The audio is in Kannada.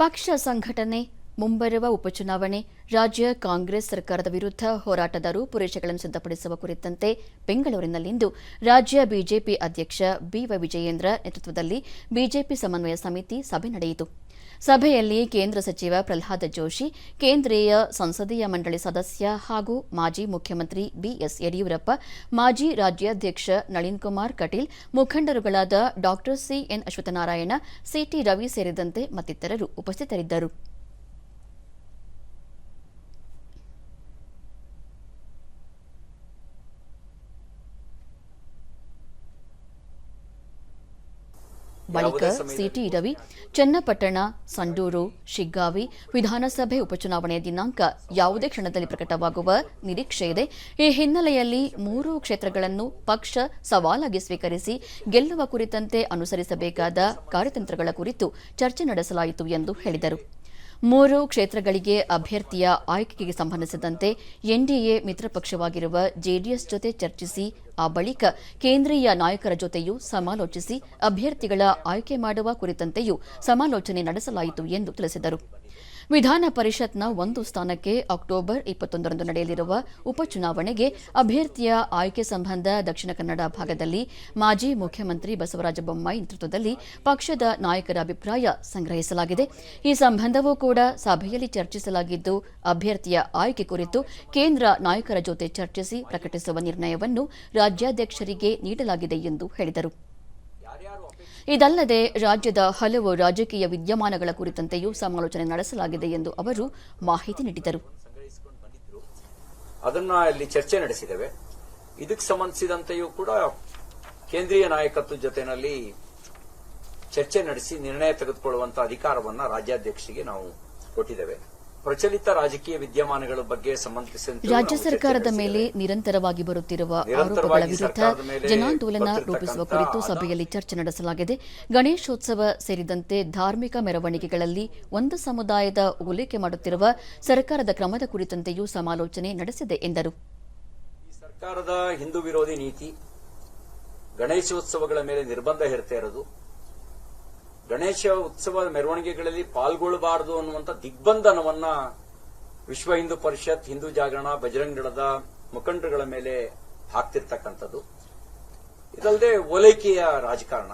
ಪಕ್ಷ ಸಂಘಟನೆ ಮುಂಬರುವ ಉಪಚುನಾವಣೆ, ರಾಜ್ಯ ಕಾಂಗ್ರೆಸ್ ಸರ್ಕಾರದ ವಿರುದ್ಧ ಹೋರಾಟದ ರೂಪುರೇಷೆಗಳನ್ನು ಸಿದ್ಧಪಡಿಸುವ ಕುರಿತಂತೆ ಬೆಂಗಳೂರಿನಲ್ಲಿಂದು ರಾಜ್ಯ ಬಿಜೆಪಿ ಅಧ್ಯಕ್ಷ ಬಿವೈ ವಿಜಯೇಂದ್ರ ನೇತೃತ್ವದಲ್ಲಿ ಬಿಜೆಪಿ ಸಮನ್ವಯ ಸಮಿತಿ ಸಭೆ ನಡೆಯಿತು. ಸಭೆಯಲ್ಲಿ ಕೇಂದ್ರ ಸಚಿವ ಪ್ರಹ್ಲಾದ ಜೋಶಿ, ಕೇಂದ್ರೀಯ ಸಂಸದೀಯ ಮಂಡಳಿ ಸದಸ್ಯ ಹಾಗೂ ಮಾಜಿ ಮುಖ್ಯಮಂತ್ರಿ ಬಿಎಸ್ ಯಡಿಯೂರಪ್ಪ, ಮಾಜಿ ರಾಜ್ಯಾಧ್ಯಕ್ಷ ನಳಿನ್ ಕುಮಾರ್ ಕಟೀಲ್, ಮುಖಂಡರುಗಳಾದ ಡಾ ಸಿಎನ್ ಅಶ್ವತ್ಥನಾರಾಯಣ ಸಿಟಿ ರವಿ ಸೇರಿದಂತೆ ಮತ್ತಿತರರು ಉಪಸ್ಥಿತರಿದ್ದರು. ಬಳಿಕ ಸಿಟಿ ರವಿ ಚನ್ನಪಟ್ಟಣ ಸಂಡೂರು ಶಿಗ್ಗಾವಿ ವಿಧಾನಸಭೆ ಉಪಚುನಾವಣೆಯ ದಿನಾಂಕ ಯಾವುದೇ ಕ್ಷಣದಲ್ಲಿ ಪ್ರಕಟವಾಗುವ ನಿರೀಕ್ಷೆ ಇದೆ. ಈ ಹಿನ್ನೆಲೆಯಲ್ಲಿ ಮೂರು ಕ್ಷೇತ್ರಗಳನ್ನು ಪಕ್ಷ ಸವಾಲಾಗಿ ಸ್ವೀಕರಿಸಿ ಗೆಲ್ಲುವ ಕುರಿತಂತೆ ಅನುಸರಿಸಬೇಕಾದ ಕಾರ್ಯತಂತ್ರಗಳ ಕುರಿತು ಚರ್ಚೆ ನಡೆಸಲಾಯಿತು ಎಂದು ಹೇಳಿದರು. ಮೂರು ಕ್ಷೇತ್ರಗಳಿಗೆ ಅಭ್ಯರ್ಥಿಯ ಆಯ್ಕೆಗೆ ಸಂಬಂಧಿಸಿದಂತೆ ಎನ್ಡಿಎ ಮಿತ್ರ ಪಕ್ಷವಾಗಿರುವ ಜೆಡಿಎಸ್ ಜೊತೆ ಚರ್ಚಿಸಿ, ಆ ಬಳಿಕ ಕೇಂದ್ರೀಯ ನಾಯಕರ ಜೊತೆಯೂ ಸಮಾಲೋಚಿಸಿ ಅಭ್ಯರ್ಥಿಗಳ ಆಯ್ಕೆ ಮಾಡುವ ಕುರಿತಂತೆಯೂ ಸಮಾಲೋಚನೆ ನಡೆಸಲಾಯಿತು ಎಂದು ತಿಳಿಸಿದರು. ವಿಧಾನ ಪರಿಷತ್ನ ಒಂದು ಸ್ಥಾನಕ್ಕೆ ಅಕ್ಟೋಬರ್ ಇಪ್ಪತ್ತೊಂದರಂದು ನಡೆಯಲಿರುವ ಉಪಚುನಾವಣೆಗೆ ಅಭ್ಯರ್ಥಿಯ ಆಯ್ಕೆ ಸಂಬಂಧ ದಕ್ಷಿಣ ಕನ್ನಡ ಭಾಗದಲ್ಲಿ ಮಾಜಿ ಮುಖ್ಯಮಂತ್ರಿ ಬಸವರಾಜ ಬೊಮ್ಮಾಯಿ ನೇತೃತ್ವದಲ್ಲಿ ಪಕ್ಷದ ನಾಯಕರ ಅಭಿಪ್ರಾಯ ಸಂಗ್ರಹಿಸಲಾಗಿದೆ. ಈ ಸಂಬಂಧವೂ ಕೂಡ ಸಭೆಯಲ್ಲಿ ಚರ್ಚಿಸಲಾಗಿದ್ದು, ಅಭ್ಯರ್ಥಿಯ ಆಯ್ಕೆ ಕುರಿತು ಕೇಂದ್ರ ನಾಯಕರ ಜೊತೆ ಚರ್ಚಿಸಿ ಪ್ರಕಟಿಸುವ ನಿರ್ಣಯವನ್ನು ರಾಜ್ಯಾಧ್ಯಕ್ಷರಿಗೆ ನೀಡಲಾಗಿದೆ ಎಂದು ಹೇಳಿದರು. ಇದಲ್ಲದೆ ರಾಜ್ಯದ ಹಲವು ರಾಜಕೀಯ ವಿದ್ಯಮಾನಗಳ ಕುರಿತಂತೆಯೂ ಸಮಾಲೋಚನೆ ನಡೆಸಲಾಗಿದೆ ಎಂದು ಅವರು ಮಾಹಿತಿ ನೀಡಿದರು. ಅದನ್ನ ಇಲ್ಲಿ ಚರ್ಚೆ ನಡೆಸಿದ್ದೇವೆ. ಇದಕ್ಕೆ ಸಂಬಂಧಿಸಿದಂತೆಯೂ ಕೂಡ ಕೇಂದ್ರೀಯ ನಾಯಕತ್ವ ಜೊತೆನಲ್ಲಿ ಚರ್ಚೆ ನಡೆಸಿ ನಿರ್ಣಯ ತೆಗೆದುಕೊಳ್ಳುವಂತಹ ಅಧಿಕಾರವನ್ನು ರಾಜ್ಯಾಧ್ಯಕ್ಷರಿಗೆ ನಾವು ಕೊಟ್ಟಿದ್ದೇವೆ. ಪ್ರಚಲಿತ ರಾಜಕೀಯ ವಿದ್ಯಮಾನಗಳ ಬಗ್ಗೆ ಸಂಬಂಧಿಸಿದಂತೆ ರಾಜ್ಯ ಸರ್ಕಾರದ ಮೇಲೆ ನಿರಂತರವಾಗಿ ಬರುತ್ತಿರುವ ಆರೋಪಗಳ ವಿರುದ್ಧ ಜನಾಂದೋಲನ ರೂಪಿಸುವ ಕುರಿತು ಸಭೆಯಲ್ಲಿ ಚರ್ಚೆ ನಡೆಸಲಾಗಿದೆ. ಗಣೇಶೋತ್ಸವ ಸೇರಿದಂತೆ ಧಾರ್ಮಿಕ ಮೆರವಣಿಗೆಗಳಲ್ಲಿ ಒಂದು ಸಮುದಾಯದ ಓಲೈಕೆ ಮಾಡುತ್ತಿರುವ ಸರ್ಕಾರದ ಕ್ರಮದ ಕುರಿತಂತೆಯೂ ಸಮಾಲೋಚನೆ ನಡೆಸಿದೆ ಎಂದರು. ಸರ್ಕಾರದ ಹಿಂದೂ ವಿರೋಧಿ ನೀತಿ ಗಣೇಶೋತ್ಸವಗಳ ಮೇಲೆ ನಿರ್ಬಂಧ ಹೇರ್ತಾ ಇರೋದು. ಗಣೇಶ ಉತ್ಸವ ಮೆರವಣಿಗೆಗಳಲ್ಲಿ ಪಾಲ್ಗೊಳ್ಳಬಾರದು ಅನ್ನುವಂಥ ದಿಗ್ಬಂಧನವನ್ನ ವಿಶ್ವ ಹಿಂದೂ ಪರಿಷತ್, ಹಿಂದೂ ಜಾಗರಣ, ಬಜರಂಗ ದಳದ ಮುಖಂಡರುಗಳ ಮೇಲೆ ಹಾಕ್ತಿರ್ತಕ್ಕಂಥದ್ದು. ಇದಲ್ಲದೆ ಓಲೈಕೆಯ ರಾಜಕಾರಣ.